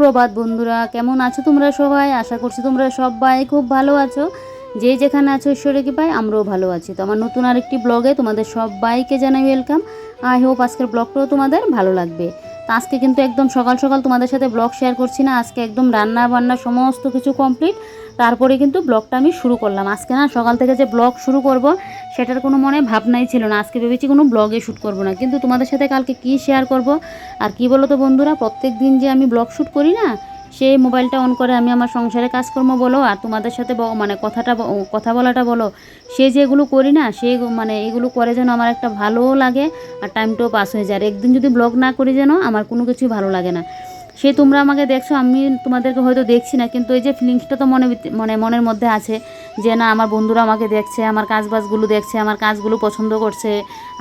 সুপ্রভাত বন্ধুরা, কেমন আছো তোমরা সবাই? আশা করছি তোমরা সবাই খুব ভালো আছো। যে যেখানে আছো কি পাই আমরাও ভালো আছি। তো আমার নতুন আরেকটি ব্লগে তোমাদের সবাইকে জানাই ওয়েলকাম আই হোপ আজকের ব্লগটাও তোমাদের ভালো লাগবে। তো আজকে কিন্তু একদম সকাল সকাল তোমাদের সাথে ব্লগ শেয়ার করছি না। আজকে একদম রান্না বান্না সমস্ত কিছু কমপ্লিট তারপরে কিন্তু ব্লগটা আমি শুরু করলাম। আজকে না সকাল থেকে যে ব্লগ শুরু করব, সেটার কোনো মনে ভাবনাই ছিল না। আজকে ভেবেছি কোনো ব্লগে শ্যুট করব না। কিন্তু তোমাদের সাথে কালকে কি শেয়ার করব আর কি বলো তো বন্ধুরা, প্রত্যেক দিন যে আমি ব্লগ শ্যুট করি না সেই মোবাইলটা অন করে আমি আমার সংসারে কাজকর্ম বলো আর তোমাদের সাথে মানে কথাটা কথা বলাটা বলো, সে যেগুলো করি না সেই মানে এগুলো করে যেন আমার একটা ভালোও লাগে আর টাইমটাও পাস হয়ে যায়। আর একদিন যদি ব্লগ না করি যেন, আমার কোনো কিছুই ভালো লাগে না। সে তোমরা আমাকে দেখছ, আমি তোমাদেরকে হয়তো দেখছি না, কিন্তু এই যে ফিলিংসটা তো মনে মানে মনের মধ্যে আছে যে না, আমার বন্ধুরা আমাকে দেখছে, আমার কাজবাজগুলো দেখছে, আমার কাজগুলো পছন্দ করছে,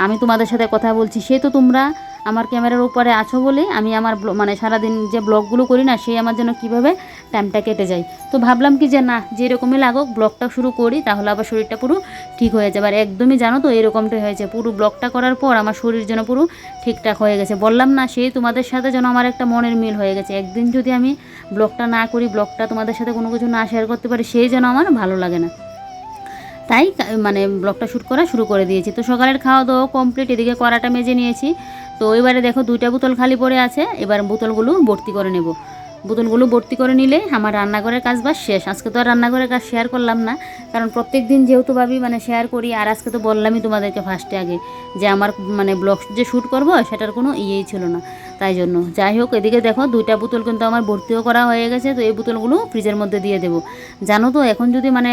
আমি তোমাদের সাথে কথা বলছি, সে তো তোমরা আমার ক্যামেরার উপরে আছো বলে আমি আমার মানে সারাদিন যে ব্লগগুলো করি না, সেই আমার জন্য কীভাবে টাইমটা কেটে যায়। তো ভাবলাম কি যে না, যেরকমই লাগুক, ব্লগটা শুরু করি, তাহলে আবার শরীরটা পুরো ঠিক হয়ে যাবে। আর একদমই জানো তো, এরকমটাই হয়েছে। পুরো ব্লগটা করার পর আমার শরীর যেন পুরো ঠিকঠাক হয়ে গেছে। বললাম না, সেই তোমাদের সাথে যেন আমার একটা মনের মিল হয়ে গেছে। একদিন যদি আমি ব্লগটা না করি, ব্লগটা তোমাদের সাথে কোনো কিছু না শেয়ার করতে পারি, সেই যেন আমার ভালো লাগে না। তাই মানে ব্লগটা শ্যুট করা শুরু করে দিয়েছি। তো সকালের খাওয়া দাওয়া কমপ্লিট এদিকে কড়াটা মেজে নিয়েছি। তো এবারে দেখো দুইটা বোতল খালি পড়ে আছে এবার বোতলগুলো ভর্তি করে নেব। বোতলগুলো ভর্তি করে নিলে আমার রান্নাঘরের কাজ বা শেষ। আজকে তো আর রান্নাঘরের কাজ শেয়ার করলাম না, কারণ প্রত্যেক দিন যেহেতু ভাবি মানে শেয়ার করি, আর আজকে তো বললামই তোমাদেরকে ফার্স্টে আগে যে আমার মানে ব্লগ যে শ্যুট করব, সেটার কোনো ইয়েই ছিল না। তাই জন্য যাই হোক, এদিকে দেখো দুইটা বোতল কিন্তু আমার ভর্তিও করা হয়ে গেছে, তো এই বোতলগুলো ফ্রিজের মধ্যে দিয়ে দেবো। জানো তো, এখন যদি মানে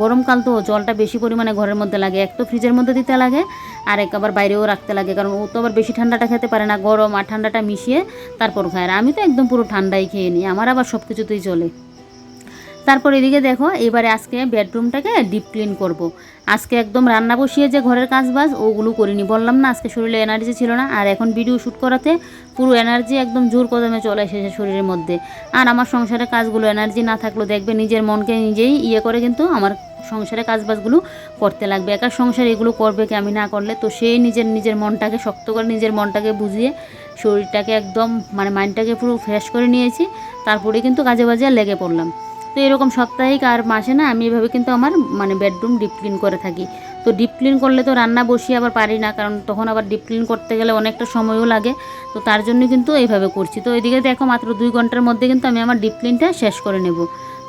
গরমকাল তো জলটা বেশি পরিমাণে ঘরের মধ্যে লাগে, এক তো ফ্রিজের মধ্যে দিতে লাগে, আর এক আবার বাইরেও রাখতে লাগে, কারণ ও তো আবার বেশি ঠান্ডাটা খেতে পারে না, গরম আর ঠান্ডাটা মিশিয়ে তারপর খায়। আর আমি তো একদম পুরো ঠান্ডাই খেয়ে নিই আমার আবার সব কিছুতেই চলে। তারপর এদিকে দেখো, এবারে আজকে বেডরুমটাকে ডিপ ক্লিন করব। আজকে একদম রান্না বসিয়ে যে ঘরের কাজ বাজ ওগুলো করিনি। বললাম না, আজকে শরীরে এনার্জি ছিল না, আর এখন ভিডিও শ্যুট করাতে পুরো এনার্জি একদম জোর কদমে চলে এসেছে শরীরের মধ্যে। আর আমার সংসারের কাজগুলো এনার্জি না থাকলেও দেখবে নিজের মনকে নিজেই ইয়ে করে কিন্তু আমার সংসারে কাজবাজগুলো করতে লাগবে। একা সংসার এগুলো করবে কি আমি না করলে? তো সেই নিজের নিজের মনটাকে শক্ত করে নিজের মনটাকে বুঝিয়ে শরীরটাকে একদম মানে মাইন্ডটাকে পুরো ফ্রেশ করে নিয়েছি, তারপরে কিন্তু কাজে বাজে লেগে পড়লাম। তো এরকম সাপ্তাহিক আর মাসে না, আমি এভাবে কিন্তু আমার মানে বেডরুম ডিপ ক্লিন করে থাকি। তো ডিপ ক্লিন করলে তো রান্না বসিয়ে আবার পারি না, কারণ তখন আবার ডিপ ক্লিন করতে গেলে অনেকটা সময়ও লাগে। তো তার জন্য কিন্তু এইভাবে করছি। তো এদিকে দেখো মাত্র দুই ঘণ্টার মধ্যে কিন্তু আমি আমার ডিপ ক্লিনটা শেষ করে নেব।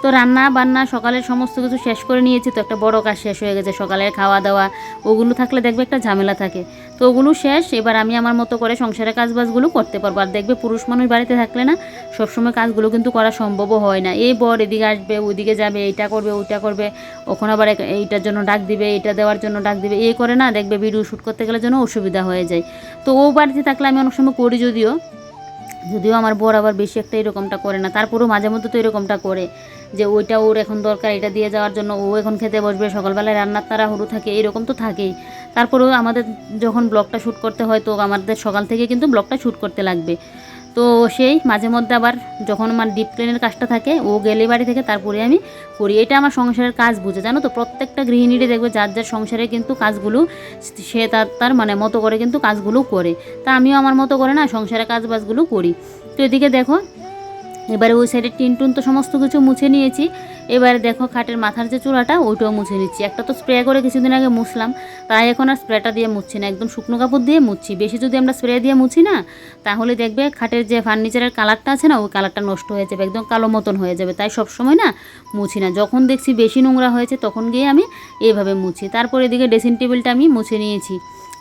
তো রান্না বান্না সকালের সমস্ত কিছু শেষ করে নিয়েছি, তো একটা বড় কাজ শেষ হয়ে গেছে, সকালের খাওয়া দাওয়া, ওগুলো থাকলে দেখবে একটা ঝামেলা থাকে। তো ওগুলো শেষ, এবার আমি আমার মতো করে সংসারের কাজবাজগুলো করতে পারব। আর দেখবে পুরুষ মানুষ বাড়িতে থাকলে না, সবসময় কাজগুলো কিন্তু করা সম্ভবও হয় না। এই বর এদিকে আসবে ওইদিকে যাবে, এইটা করবে, ওইটা করবে, ওখানে আবার এইটার জন্য ডাক দিবে, এইটা দেওয়ার জন্য ডাক দিবে এ করে না দেখবে ভিডিও শ্যুট করতে গেলে জন্য অসুবিধা হয়ে যায়। তো ও বাড়িতে থাকলে আমি অনেক সময় করি যদিও যদিও আমার বর আবার বেশি একটা এরকমটা করে না, তারপরেও মাঝে মধ্যে তো এরকমটা করে। যে ওইটা ওর এখন দরকার, এটা দিয়ে যাওয়ার জন্য ও এখন খেতে বসবে, সকালবেলায় রান্নার তারা হুড়ু থাকে, এরকম তো থাকেই। তারপরেও আমাদের যখন ব্লগটা শ্যুট করতে হয়, তো আমাদের সকাল থেকে কিন্তু ব্লগটা শ্যুট করতে লাগবে। তো সেই মাঝে মধ্যে আবার যখন আমার ডিপ ক্লিনের কাজটা থাকে, ও গেলে বাড়ি থেকে, তারপরে আমি করি। এটা আমার সংসারের কাজ বুঝে, জানো তো? প্রত্যেকটা গৃহিণীরই দেখবে, যার যার সংসারে কিন্তু কাজগুলো, সে তার তার মানে মতো করে কিন্তু কাজগুলো করে। তা আমিও আমার মতো করে না সংসারের কাজ বাজগুলো করি। তো এদিকে দেখো এবারে ওই সাইডে টিন টুন তো সমস্ত কিছু মুছে নিয়েছি। এবারে দেখো খাটের মাথার যে চূড়াটা ওইটাও মুছে নিচ্ছি। একটা তো স্প্রে করে কিছুদিন আগে মুছলাম, তাই এখন আর স্প্রেটা দিয়ে মুছছি না। একদম শুকনো কাপড় দিয়ে মুছছি। বেশি যদি আমরা স্প্রে দিয়ে মুছি না, তাহলে দেখবে খাটের যে ফার্নিচারের কালারটা আছে না, ওই কালারটা নষ্ট হয়ে যাবে, একদম কালো মতন হয়ে যাবে। তাই সব সময় না মুছি না। যখন দেখছি বেশি নোংরা হয়েছে, তখন গিয়ে আমি এইভাবে মুছি। তারপর এদিকে ড্রেসিং টেবিলটা আমি মুছে নিয়েছি।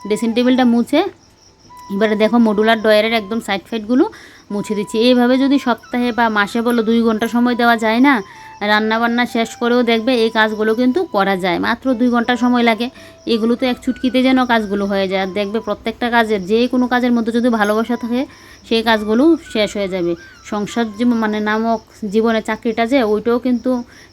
ড্রেসিং টেবিলটা মুছে এবারে দেখো মডুলার ডয়ারের একদম সাইড ফাইডগুলো মুছে দিচ্ছি। এইভাবে যদি সপ্তাহে বা মাসে বলো দুই ঘণ্টা সময় দেওয়া যায় না রান্না বান্না শেষ করেও দেখবে এই কাজগুলো কিন্তু করা যায়। মাত্র দুই ঘণ্টা সময় লাগে। এগুলো তো এক চুটকিতে যেন কাজগুলো হয়ে যায়। আর দেখবে প্রত্যেকটা কাজের যে কোনো কাজের মধ্যে যদি ভালোবাসা থাকে সেই কাজগুলো শেষ হয়ে যাবে। সংসার জীবন মানে নামক জীবনে চাকরিটা যে, ওইটাও কিন্তু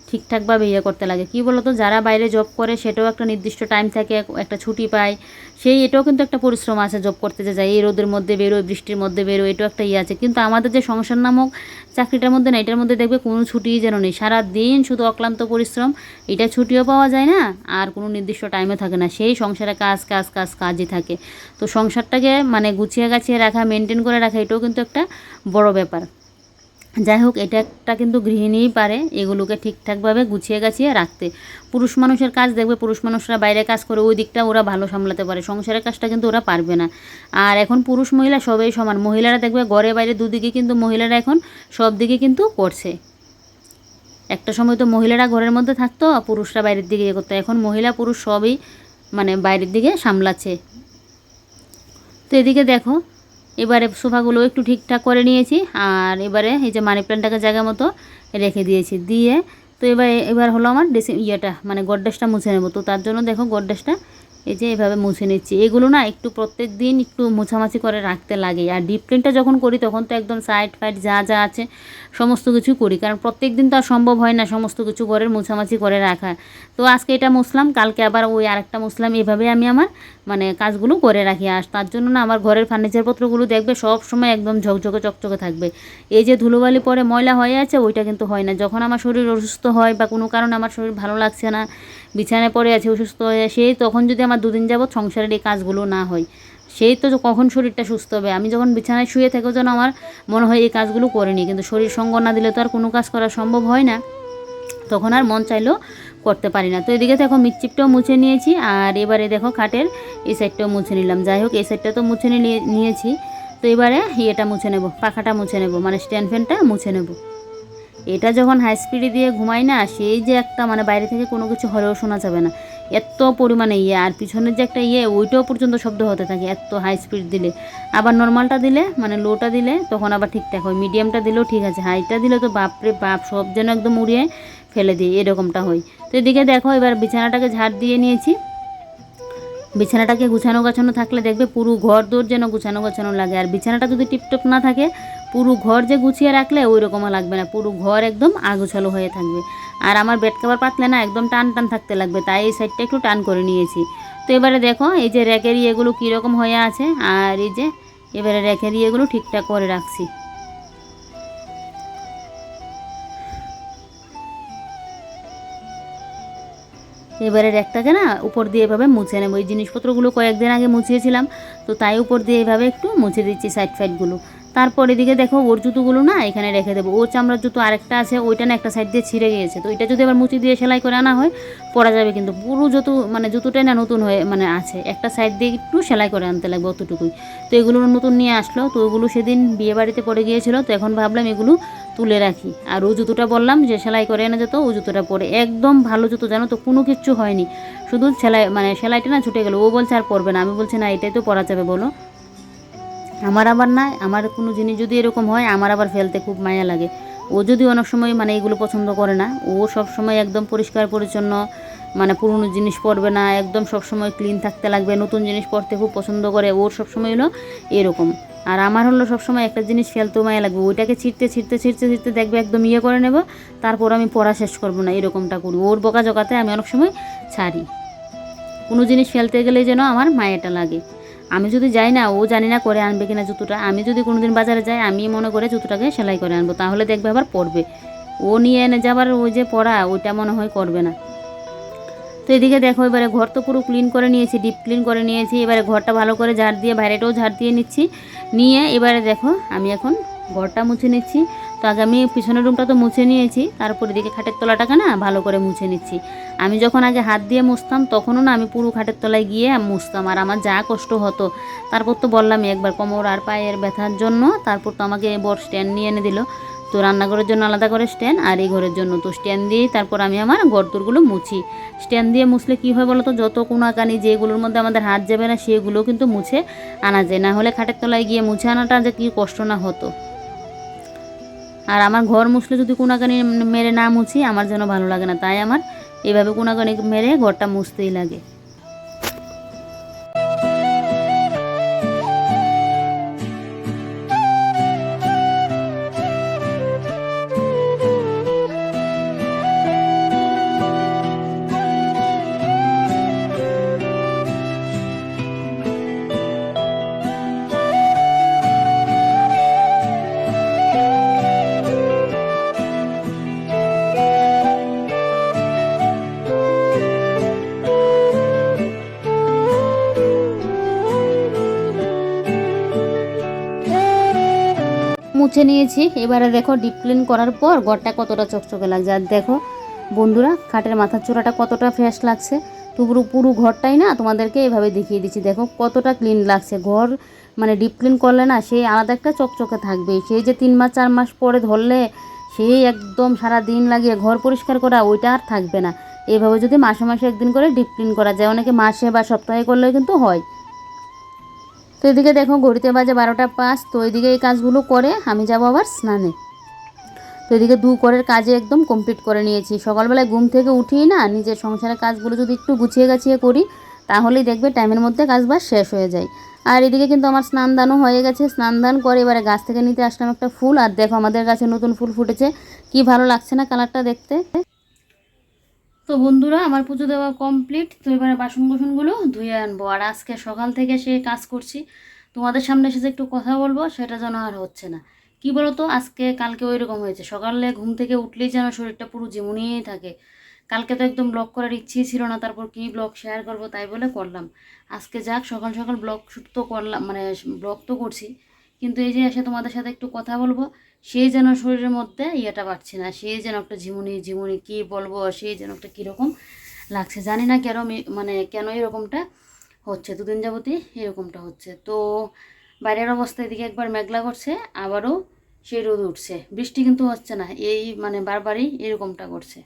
ঠিকঠাকভাবে ইয়ে করতে লাগে। কী বলো তো যারা বাইরে জব করে, সেটাও একটা নির্দিষ্ট টাইম থাকে, একটা ছুটি পায়। সেই, এটাও কিন্তু একটা পরিশ্রম আছে জব করতে যে যায় এই রোদের মধ্যে বেরোয়, বৃষ্টির মধ্যে বেরোয়, এটাও একটা ইয়ে আছে। কিন্তু আমাদের যে সংসার নামক চাকরিটার মধ্যে না, এটার মধ্যে দেখবে কোনো ছুটিই যেন নেই। সারা দিন শুধু অক্লান্ত পরিশ্রম, এটা ছুটিও পাওয়া যায় না, আর কোনো নির্দিষ্ট টাইমে থাকে না। সেই সংসারে কাজ কাজ কাজ, কাজই থাকে। তো সংসারটাকে মানে গুছিয়ে গাছিয়ে রাখা মেনটেন করে রাখা এটাও কিন্তু একটা বড় ব্যাপার। যাই হোক এটা একটা কিন্তু গৃহিণীই পারে এগুলোকে ঠিকঠাকভাবে গুছিয়ে গাছিয়ে রাখতে। পুরুষ মানুষের কাজ দেখবে, পুরুষ মানুষরা বাইরে কাজ করে ওই দিকটা ওরা ভালো সামলাতে পারে, সংসারের কাজটা কিন্তু ওরা পারবে না। আর এখন পুরুষ মহিলা সবাই সমান, মহিলারা দেখবে ঘরে বাইরে দুদিকে কিন্তু মহিলারা এখন সব দিকে কিন্তু করছে। একটা সময় তো মহিলারা ঘরের মধ্যে থাকতো, আর পুরুষরা বাইরের দিকে ইয়ে করতো, এখন মহিলা পুরুষ সবই মানে বাইরের দিকে সামলাচ্ছে। তো এদিকে দেখো এবারে সোফাগুলো একটু ঠিকঠাক করে নিয়েছি, আর এবারে এই যে মানি প্ল্যান্টটাকে জায়গা মতো রেখে দিয়েছি, দিয়ে তো এবার এবার হলো আমার ড্রেসিং ইয়েটা মানে গড্রেসটা মুছে নেব। তো তার জন্য দেখো গড্ডেসটা এই যে এভাবে মুছে নিচ্ছি। এগুলো না একটু প্রত্যেক দিন একটু মোছামাছি করে রাখতে লাগে। আর ডিপ ক্লিনটা যখন করি তখন তো একদম সাইড ফাইড যা যা আছে সমস্ত কিছু করি। কারণ প্রত্যেক দিন তো আর সম্ভব হয় না সমস্ত কিছু ঘরের মোছামাছি করে রাখা। তো আজকে এটা মুছলাম, কালকে আবার ওই আরেকটা মুছলাম। এভাবে আমি আমার মানে কাজগুলো করে রাখি। আর তার জন্য না আমার ঘরের ফার্নিচারপত্রগুলো দেখবে সব সময় একদম ঝকঝকে, চকচকে থাকবে। এই যে ধুলোবালি পরে ময়লা হয়ে আছে, ওইটা কিন্তু হয় না। যখন আমার শরীর অসুস্থ হয় বা কোনো কারণে আমার শরীর ভালো লাগছে না, বিছানায় পড়ে আছে, অসুস্থ হয়ে সেই তখন যদি আমার দুদিন যাবৎ সংসারের এই কাজগুলো না হয়। সেই তো কখন শরীরটা সুস্থ হবে? আমি যখন বিছানায় শুয়ে থেকেও যেন আমার মনে হয় এই কাজগুলো করিনি। কিন্তু শরীর সঙ্গ না দিলে তো আর কোনো কাজ করা সম্ভব হয় না। তখন আর মন চাইলেও করতে পারি না। তো এদিকে দেখো মিটচিপটাও মুছে নিয়েছি আর এবারে দেখো খাটের এই সাইডটাও মুছে নিলাম। যাই হোক, এই সাইডটা তো মুছে নিয়ে নিয়েছি। তো এবারে ইয়েটা মুছে নেব, পাখাটা মুছে নেব মানে স্ট্যান্ড ফ্যানটা মুছে নেব। এটা যখন হাই স্পিডে দিয়ে ঘুমাই না, সেই যে একটা মানে বাইরে থেকে কোনো কিছু হলেও শোনা যাবে না। এত পরিমাণে ইয়ে আর পিছনের যে একটা ইয়ে ওইটাও পর্যন্ত শব্দ হতে থাকে, এত হাই স্পিড দিলে। আবার নর্মালটা দিলে মানে লোটা দিলে, তখন আবার ঠিকঠাক হয় মিডিয়ামটা দিলেও ঠিক আছে হাইটা দিলে তো বাপরে বাপ, সব যেন একদম উড়িয়ে ফেলে দিই, এরকমটা হয়। তো এদিকে দেখো, এবার বিছানাটাকে ঝাড় দিয়ে নিয়েছি। বিছানাটাকে গুছানো গাছানো থাকলে দেখবে পুরো ঘর দৌড় যেন গুছানো গাছানো লাগে, আর বিছানাটা যদি টিপটপ না থাকে পুরো ঘর যে গুছিয়ে রাখলে ওই রকমও লাগবে না। পুরো ঘর একদম আগুছালো হয়ে থাকবে। আর আমার বেড কাভার পাতলে না একদম টান টান থাকতে লাগবে, তাই এই সাইডটা একটু টান করে নিয়েছি। তো এবারে দেখো, এই যে র্যাকের ইয়েগুলো কীরকম হয়ে আছে, আর এই যে এবারে র্যাকের ইয়েগুলো ঠিকঠাক করে রাখছি। এবারে একটাকে না উপর দিয়ে এভাবে মুছে নেব। এই জিনিসপত্রগুলো কয়েকদিন আগে মুছিয়েছিলাম, তো তাই উপর দিয়ে এভাবে একটু মুছে দিচ্ছি সাইড ফাইডগুলো তারপর এদিকে দেখো ওর জুতোগুলো না এখানে রেখে দেবো। ওর চামড়ার জুতো আরেকটা আছে, ওইটা না একটা সাইড দিয়ে ছিঁড়ে গিয়েছে। তো এটা যদি আবার মুচি দিয়ে সেলাই করে আনা হয়, পরা যাবে কিন্তু। পুরো জুতো মানে জুতোটাই না নতুন হয়ে মানে আছে। একটা সাইড দিয়ে একটু সেলাই করে আনতে লাগবে অতটুকুই। তো এগুলো নতুন নিয়ে আসলো। তো ওগুলো সেদিন বিয়ে বাড়িতে পড়ে গিয়েছিল। তো এখন ভাবলাম এগুলো তুলে রাখি। আর ও জুতোটা বললাম যে সেলাই করে এনে যেত ও জুতোটা পরে। একদম ভালো জুতো জানো তো, কোনো কিচ্ছু হয়নি। শুধু সেলাই মানে সেলাইটা না ছুটে গেলো। ও বলছে আর পরবে না। আমি বলছি, না, এটাই তো পরা যাবে বলো। আমার আবার না আমার কোনো জিনিস যদি এরকম হয়, আমার আবার ফেলতে খুব মায়া লাগে। ও যদি অনেক সময় মানে এগুলো পছন্দ করে না, ও সব সময় একদম পরিষ্কার, পরিচ্ছন্ন মানে পুরনো জিনিস পরবে না, একদম সব সময় ক্লিন থাকতে লাগবে, নতুন জিনিস পরতে খুব পছন্দ করে ওর সব সময় হলো এরকম। আর আমার হলো সবসময় একটা জিনিস ফেলতেও মায়া লাগবে, ওইটাকে ছিঁড়তে ছিটতে ছিটতে ছিটতে দেখবে একদম ইয়ে করে নেব, তারপর আমি পড়া শেষ করব না, এরকমটা করি। ওর বকা জকাতে আমি অনেক সময় ছাড়ি। কোনো জিনিস ফেলতে গেলে যেন আমার মায়াটা লাগে। আমি যদি যাই না, ও জানি না করে আনবে কিনা জুতোটা, আমি যদি কোনোদিন বাজারে যাই, আমি মনে করে জুতোটাকে সেলাই করে আনব, তাহলে দেখবে আবার পরবে। ও নিয়ে এনে যাবার ওই যে পড়া, ওইটা মনে হয় করবে না। তো এদিকে দেখো, এবারে ঘর তো পুরো ক্লিন করে নিয়েছি ডিপ ক্লিন করে নিয়েছি, এবারে ঘরটা ভালো করে ঝাড় দিয়ে, বাইরেটাও ঝাড় দিয়ে নিচ্ছি। নিয়ে এবারে দেখো, আমি এখন ঘরটা মুছে নিচ্ছি। তো আগে আমি পিছনের রুমটা তো মুছে নিয়েছি, তারপর এদিকে খাটের তলাটাকে না ভালো করে মুছে নিচ্ছি। আমি যখন আগে হাত দিয়ে মুছতাম, তখনও না আমি পুরো খাটের তলায় গিয়ে মুছতাম, আর আমার যা কষ্ট হতো, তারপর তো বললামই একবার কোমর আর পায়ের ব্যথার জন্য, তারপর তো আমাকে বড় স্ট্যান্ড নিয়ে এনে দিল। তো রান্নাঘরের জন্য আলাদা করে স্ট্যান্ড আর এই ঘরের জন্য তো স্ট্যান্ড দিয়েই তারপর আমি আমার গর্তরগুলো মুছি। স্ট্যান্ড দিয়ে মুছলে কী হয় বলো তো যত কোনাকানি যেগুলোর মধ্যে আমাদের হাত যাবে না, সেগুলো কিন্তু মুছে আনা যায়। না হলে খাটের তলায় গিয়ে মুছে আনাটা যে কী কষ্ট না হতো। আর আমার ঘর মুছলে যদি কোনাকানি মেরে না মুছি, আমার যেন ভালো লাগে না। তাই আমার এভাবে কোনাকানি মেরে ঘরটা মুছতেই লাগে। মুছে নিয়েছি। এবারে দেখো ডিপ ক্লিন করার পর ঘরটা কতটা চকচকে লাগছে। আর দেখো বন্ধুরা, খাটের মাথার চূড়াটা কতটা ফ্রেশ লাগছে। পুরো পুরো ঘরটাই না তোমাদেরকে এভাবে দেখিয়ে দিচ্ছি। দেখো কতটা ক্লিন লাগছে। ঘর মানে ডিপ ক্লিন করলে না সেই আলাদা একটা চকচকে থাকবে। সেই যে তিন মাস, চার মাস পরে ধরলে সেই একদম সারা দিন লাগিয়ে ঘর পরিষ্কার করা ওইটা আর থাকবে না। এভাবে যদি মাসে মাসে একদিন করে ডিপ ক্লিন করা যায়, অনেকে মাসে বা সপ্তাহে করলেও কিন্তু হয়। তো এদিকে দেখো ঘড়িতে বাজে বারোটা পাঁচ, তো এদিকে এই কাজগুলো করে আমি যাব আবার স্নানে। তো এদিকে দু করের কাজে একদম কমপ্লিট করে নিয়েছি। সকালবেলায় ঘুম থেকে উঠেই না নিজের সংসারের কাজগুলো যদি একটু গুছিয়ে গাছিয়ে করি, তাহলেই দেখবে টাইমের মধ্যে কাজ বাজ শেষ হয়ে যায়। আর এদিকে কিন্তু আমার স্নান দানও হয়ে গেছে। স্নান দান করে এবারে গাছ থেকে নিতে আসলাম একটা ফুল। আর দেখো আমাদের গাছে নতুন ফুল ফুটেছে। কি ভালো লাগছে না কালারটা দেখতে? তো বন্ধুরা, আমার পুজো দেওয়া কমপ্লিট তো এবারে বাসন কোসনগুলো ধুয়ে আনব। আর আজকে সকাল থেকে সে কাজ করছি। তোমাদের সামনে এসে একটু কথা বলব, সেটা যেন আর হচ্ছে না। কি বলো তো আজকে কালকে ওই রকম হয়েছে। সকালে ঘুম থেকে উঠলেই যেন শরীরটা পুরো জিমুনিয়েই থাকে। কালকে তো একদম ব্লগ করার ইচ্ছেই ছিল না, তারপর কি ব্লগ শেয়ার করব তাই বলে করলাম। আজকে যাক, সকাল সকাল ব্লগ শ্যুট তো করলাম মানে ব্লগ তো করছি। কিন্তু এই যে এসে তোমাদের সাথে একটু কথা বলব সেই যেন শরীরের মধ্যে ইয়েটা পাচ্ছে না, সে যেন একটা ঝিমুনি ঝিমুনি কি বলব, সে যেন একটা কীরকম লাগছে। জানি না কেন মানে কেন এরকমটা হচ্ছে, দুদিন যাবতই এরকমটা হচ্ছে। তো বাইরের অবস্থা এদিকে একবার মেঘলা করছে, আবারও সে রোদ উঠছে। বৃষ্টি কিন্তু হচ্ছে না, এই মানে বারবারই এরকমটা করছে।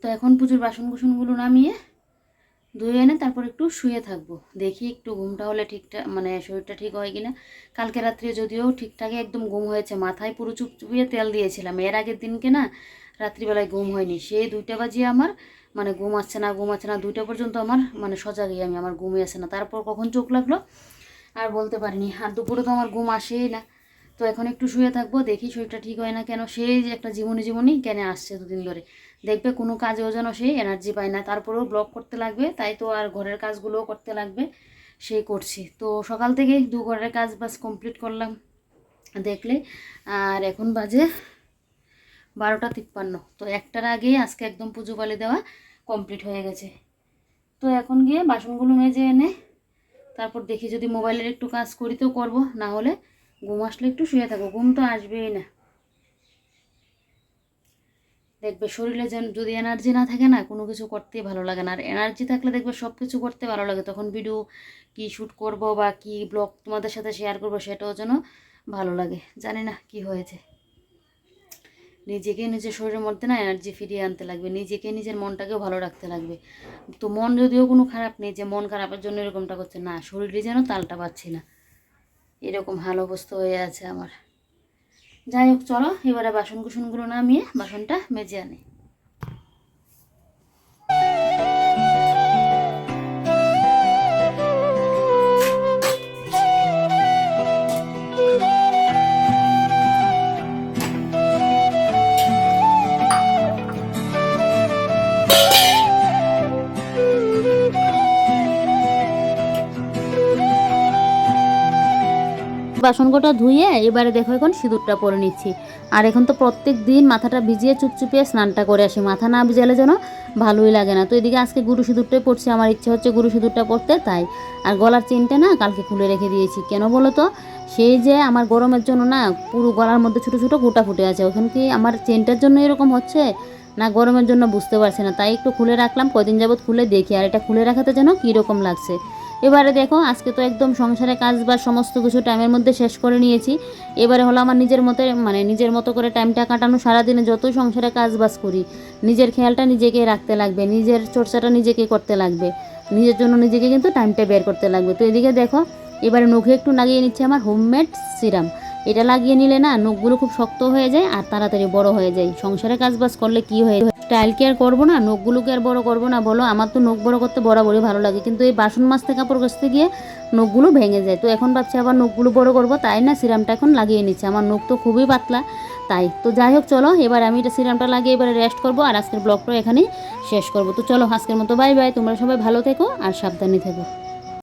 তো এখন পুজোর বাসন কুসনগুলো নামিয়ে ধুয়ে এনে তারপর একটু শুয়ে থাকব। দেখি একটু ঘুমটা হলে ঠিকঠাক মানে শরীরটা ঠিক হয় কিনা। কালকে রাত্রে যদিও ঠিকঠাকই একদম ঘুম হয়েছে, মাথায় পুরো চুপ চুপচুপিয়ে তেল দিয়েছিলাম। এর আগের দিনকে না রাত্রিবেলায় ঘুম হয়নি। সেই দুইটা বাজিয়ে আমার মানে ঘুম আসছে না, ঘুম আসছে না, দুইটা পর্যন্ত আমার মানে সজাগই আমি, আমার ঘুমই আসে না। তারপর কখন চোখ লাগল আর বলতে পারিনি। আর দুপুরে তো আমার ঘুম আসেই না। তো এখন একটু শুয়ে থাকব, দেখি শরীরটা ঠিক হয় না কেন। সেই যে একটা জীবনী জীবনী কেন আসছে দুদিন ধরে। দেখবে কোনো কাজেও যেন সেই এনার্জি পায় না। তারপরেও ব্লগ করতে লাগবে, তাই তো আর ঘরের কাজগুলোও করতে লাগবে সেই করছি। তো সকাল থেকেই দু ঘরের কাজ বাস কমপ্লিট করলাম, দেখলে। আর এখন বাজে বারোটা তিপ্পান্ন। তো একটার আগেই আজকে একদম পুজো বালি দেওয়া কমপ্লিট হয়ে গেছে। তো এখন গিয়ে বাসনগুলো মেজে এনে, তারপর দেখি যদি মোবাইলের একটু কাজ করি তো করব, না হলে ঘুম আসলে একটু শুয়ে থাকব। ঘুম তো আসবেই না। দেখবে শরীরে যেন যদি এনার্জি না থাকে না, কোনো কিছু করতেই ভালো লাগে না। আর এনার্জি থাকলে দেখবে সব কিছু করতে ভালো লাগে। তখন ভিডিও কি শ্যুট করব বা কি ব্লগ তোমাদের সাথে শেয়ার করব সেটাও যেন ভালো লাগে। জানি না কি হয়েছে। নিজেকে নিজের শরীরের মধ্যে না এনার্জি ফিরিয়ে আনতে লাগবে। নিজেকে নিজের মনটাকেও ভালো রাখতে লাগবে। তো মন যদিও কোনো খারাপ নেই, যে মন খারাপের জন্য এরকমটা করছে, না, শরীরে যেন তালটা পাচ্ছি না। এরকম হাল অবস্থা হয়ে আছে আমার। যাই হোক চলো এবারে বাসন কুসনগুলো নামিয়ে বাসনটা মেজে আনি। বাসন কটা ধুয়ে এবারে দেখো এখন সিঁদুরটা পরে নিচ্ছি। আর এখন তো প্রত্যেক দিন মাথাটা ভিজিয়ে চুপচুপিয়ে স্নানটা করে আসি। মাথা না ভিজালে যেন ভালোই লাগে না। তো এদিকে আজকে গুরু সিঁদুরটাই পড়ছি আমার ইচ্ছে হচ্ছে গুরু সিঁদুরটা পড়তে তাই। আর গলার চেনটা না কালকে খুলে রেখে দিয়েছি। কেন বলো তো? সেই যে আমার গরমের জন্য না পুরো গলার মধ্যে ছোটো ছোটো গোটা ফুটে আছে। ওখানে কি আমার চেনটার জন্য এরকম হচ্ছে না গরমের জন্য বুঝতে পারছি না। তাই একটু খুলে রাখলাম কদিন যাবত খুলে দেখি। আর এটা খুলে রাখাতে যেন কীরকম লাগছে। এবারে দেখো, আজকে তো একদম সংসারে কাজ বা সমস্ত কিছু টাইমের মধ্যে শেষ করে নিয়েছি। এবারে হলো আমার নিজের মতো মানে নিজের মতো করে টাইমটা কাটানো, সারাদিনে যত সংসারে কাজ বাজ করি, নিজের খেয়ালটা নিজেকে রাখতে লাগবে, নিজের চর্চাটা নিজেকে করতে লাগবে, নিজের জন্য নিজেকে কিন্তু টাইমটা বের করতে লাগবে। তো এদিকে দেখো, এবারে নখে একটু লাগিয়ে নিচ্ছে আমার হোমমেড সিরাম এটা লাগিয়ে নিলে না নখগুলো খুব শক্ত হয়ে যায় আর তাড়াতাড়ি বড় হয়ে যায়। সংসারে কাজ বাজ করলে কি হয়ে? স্টাইল কি আর করব না, নখগুলোকে আর বড় করব না বলো, আমার তো নখ বড় করতে বরাবরই ভালো লাগে। কিন্তু এই বাসন মাজতে, কাপড় কাচতে গিয়ে নখগুলো ভেঙে যায়। তো এখন ভাবছি আবার নখগুলো বড় করব, তাই না সিরামটা এখন লাগিয়ে নিচ্ছে। আমার নখ তো খুবই পাতলা, তাই। তো যাই হোক, চলো, এবার আমি এটা সিরামটা লাগিয়ে এবারে রেস্ট করব আর আজকের ব্লগটা এখানেই শেষ করব। তো চলো, আজকের মতো বাই বাই তোমরা সবাই ভালো থেকো আর সাবধানে থেকো।